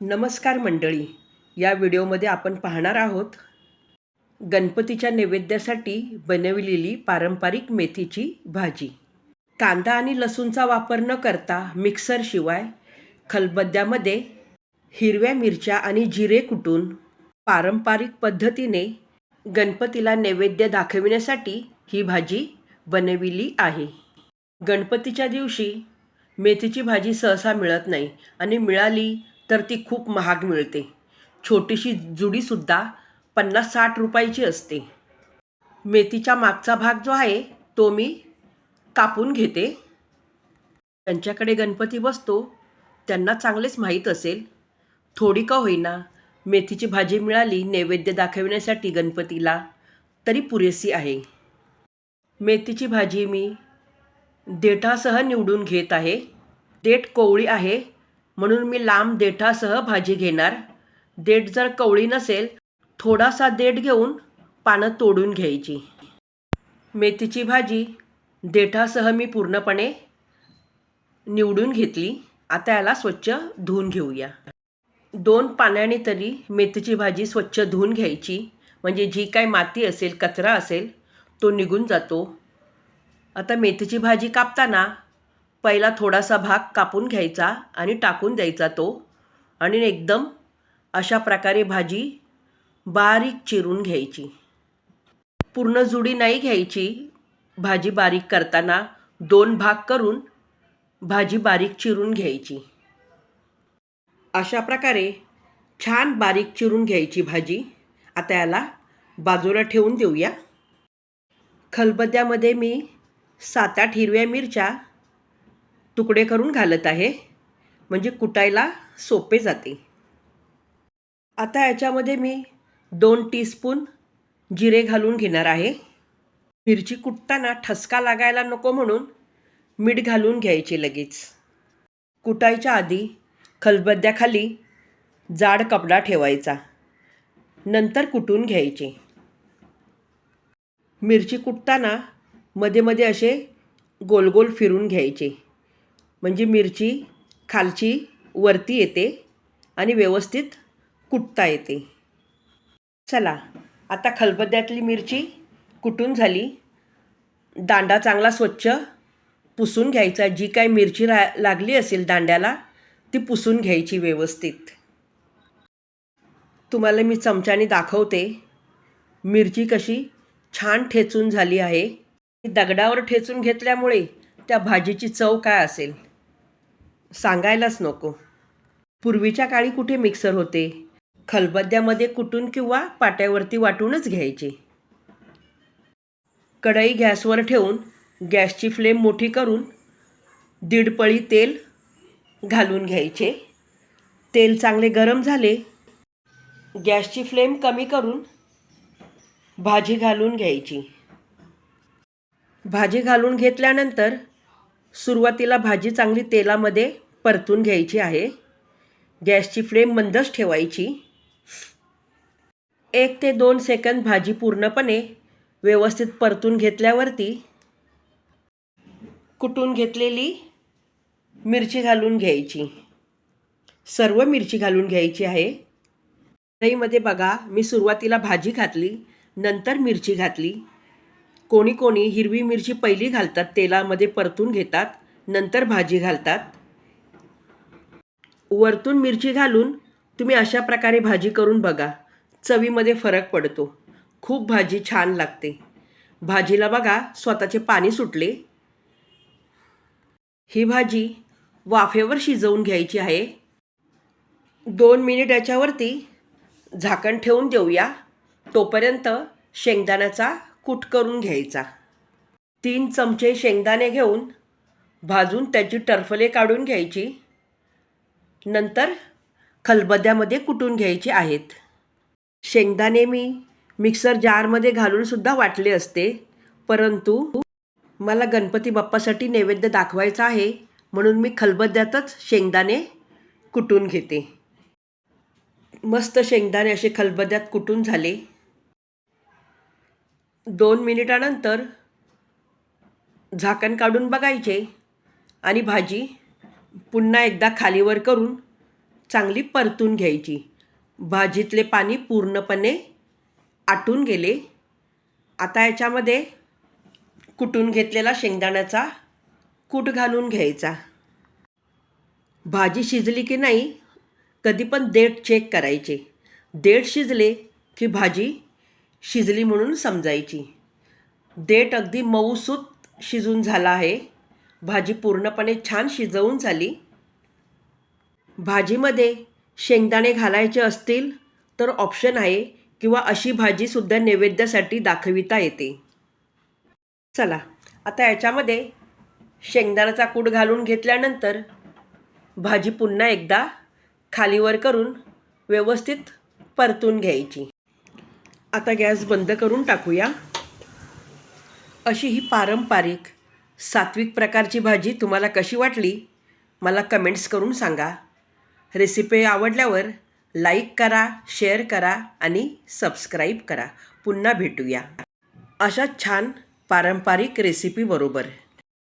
नमस्कार मंडळी या व्हिडिओमध्ये आपण पाहणार आहोत गणपतीच्या नैवेद्यासाठी बनविलेली पारंपरिक मेथीची भाजी. कांदा आणि लसूणचा वापर न करता मिक्सरशिवाय खलबद्द्यामध्ये हिरव्या मिरच्या आणि जिरे कुटून पारंपरिक पद्धतीने गणपतीला नैवेद्य दाखविण्यासाठी ही भाजी बनविली आहे. गणपतीच्या दिवशी मेथीची भाजी सहसा मिळत नाही आणि मिळाली तर ती खूप महाग मिळते. छोटीशी जुडीसुद्धा पन्नास साठ रुपयाची असते. मेथीच्या मागचा भाग जो आहे तो मी कापून घेते. त्यांच्याकडे गणपती बसतो. त्यांना चांगलेच माहीत असेल. थोडी का होईना मेथीची भाजी मिळाली नैवेद्य दाखविण्यासाठी गणपतीला तरी पुरेसी आहे. मेथीची भाजी मी देठासह निवडून घेत आहे. देठ कोवळी आहे. म्हणून मी लांब देठासह भाजी घेणार. देठ जर कवळी नसेल थोडासा देठ घेऊन पानं तोडून घ्यायची. मेथीची भाजी देठासह मी पूर्णपणे निवडून घेतली. आता याला स्वच्छ धुवून घेऊया. दोन पाण्याने तरी मेथीची भाजी स्वच्छ धुवून घ्यायची. म्हणजे जी काय माती असेल कचरा असेल तो निघून जातो. आता मेथीची भाजी कापताना पहिला थोडासा भाग कापून घ्यायचा आणि टाकून द्यायचा तो. आणि एकदम अशा प्रकारे भाजी बारीक चिरून घ्यायची. पूर्ण जुडी नाही घ्यायची. भाजी बारीक करताना दोन भाग करून भाजी बारीक चिरून घ्यायची. अशा प्रकारे छान बारीक चिरून घ्यायची भाजी. आता याला बाजूला ठेवून देऊया. खलबद्यामध्ये मी सात आठ हिरव्या मिरच्या तुकडे करून घालत आहे. म्हणजे कुटायला सोपे जाते. आता याच्यामध्ये मी दोन टीस्पून जिरे घालून घेणार आहे. मिरची कुटताना ठसका लागायला नको म्हणून मीठ घालून घ्यायचे लगेच. कुटायच्या आधी खलबद्द्याखाली जाड कपडा ठेवायचा. नंतर कुटून घ्यायचे. मिरची कुटताना मध्ये मध्ये असे गोल गोल फिरून घ्यायचे. म्हणजे मिरची खालची वरती येते आणि व्यवस्थित कुटता येते. चला आता खलबद्द्यातली मिरची कुटून झाली. दांडा चांगला स्वच्छ पुसून घ्यायचा. जी काय मिरची रा लागली असेल दांड्याला ती पुसून घ्यायची व्यवस्थित. तुम्हाला मी चमच्याने दाखवते. मिरची कशी छान ठेचून झाली आहे. दगडावर ठेचून घेतल्यामुळे त्या भाजीची चव काय असेल? सांगायलाच नको. पूर्वीच्या काळी कुठे मिक्सर होते? खलबद्द्यामध्ये कुटून किंवा पाट्यावरती वाटूनच घ्यायचे. कढई गॅसवर ठेवून गॅसची फ्लेम मोठी करून दीड पळी तेल घालून घ्यायचे. तेल चांगले गरम झाले. गॅसची फ्लेम कमी करून भाजी घालून घ्यायची. भाजी घालून घेतल्यानंतर सुरुवातीला भाजी चांगली तेलामध्ये परतून घ्यायची आहे. गॅसची फ्लेम मंदच ठेवायची. एक ते दोन सेकंद भाजी पूर्णपणे व्यवस्थित परतून घेतल्यावरती कुटून घेतलेली मिरची घालून घ्यायची. सर्व मिरची घालून घ्यायची आहे. दहीमध्ये बघा मी सुरुवातीला भाजी घातली नंतर मिरची घातली. कोणी कोणी हिरवी मिरची पहिली घालतात तेलामध्ये परतून घेतात नंतर भाजी घालतात. वरतून मिरची घालून तुम्ही अशा प्रकारे भाजी करून बघा. चवीमध्ये फरक पडतो. खूप भाजी छान लागते. भाजीला बघा स्वतःचे पाणी सुटले. ही भाजी वाफेवर शिजवून घ्यायची आहे. दोन मिनिट याच्यावरती झाकण ठेवून देऊया. तोपर्यंत शेंगदाण्याचा कूट करून घ्यायचा. तीन चमचे शेंगदाणे घेऊन भाजून त्याची टरफले काढून घ्यायची. नंतर खलबद्यामध्ये कुटून घ्यायचे आहेत. शेंगदाणे मी मिक्सर जारमध्ये घालूनसुद्धा वाटले असते परंतु मला गणपती बाप्पासाठी नैवेद्य दाखवायचा आहे म्हणून मी खलबद्यातच शेंगदाणे कुटून घेते. मस्त शेंगदाणे असे खलबद्यात कुटून झाले. दोन मिनिटानंतर झाकण काढून बघायचे आणि भाजी पुन्हा एकदा खालीवर करून चांगली परतून घ्यायची. भाजीतले पाणी पूर्णपणे आटून गेले. आता याच्यामध्ये कुटून घेतलेला शेंगदाण्याचा कूट घालून घ्यायचा. भाजी शिजली की नाही कधी पण देठ चेक करायचे. देठ शिजले की भाजी शिजली म्हणून समजायची. देठ अगदी मऊसूत शिजून झाला आहे. भाजी पूर्णपणे छान शिजवून झाली. भाजीमध्ये शेंगदाणे घालायचे असतील तर ऑप्शन आहे किंवा अशी भाजीसुद्धा नैवेद्यासाठी दाखविता येते. चला आता याच्यामध्ये शेंगदाण्याचा कूट घालून घेतल्यानंतर भाजी पुन्हा एकदा खालीवर करून व्यवस्थित परतून घ्यायची. आता गॅस बंद करून टाकूया. अशी ही पारंपरिक सात्विक प्रकारची भाजी तुम्हाला कशी वाटली मला कमेंट्स करून सांगा. रेसिपी आवडल्यावर लाईक करा शेअर करा आणि सबस्क्राईब करा. पुन्हा भेटूया. अशा छान पारंपरिक रेसिपीबरोबर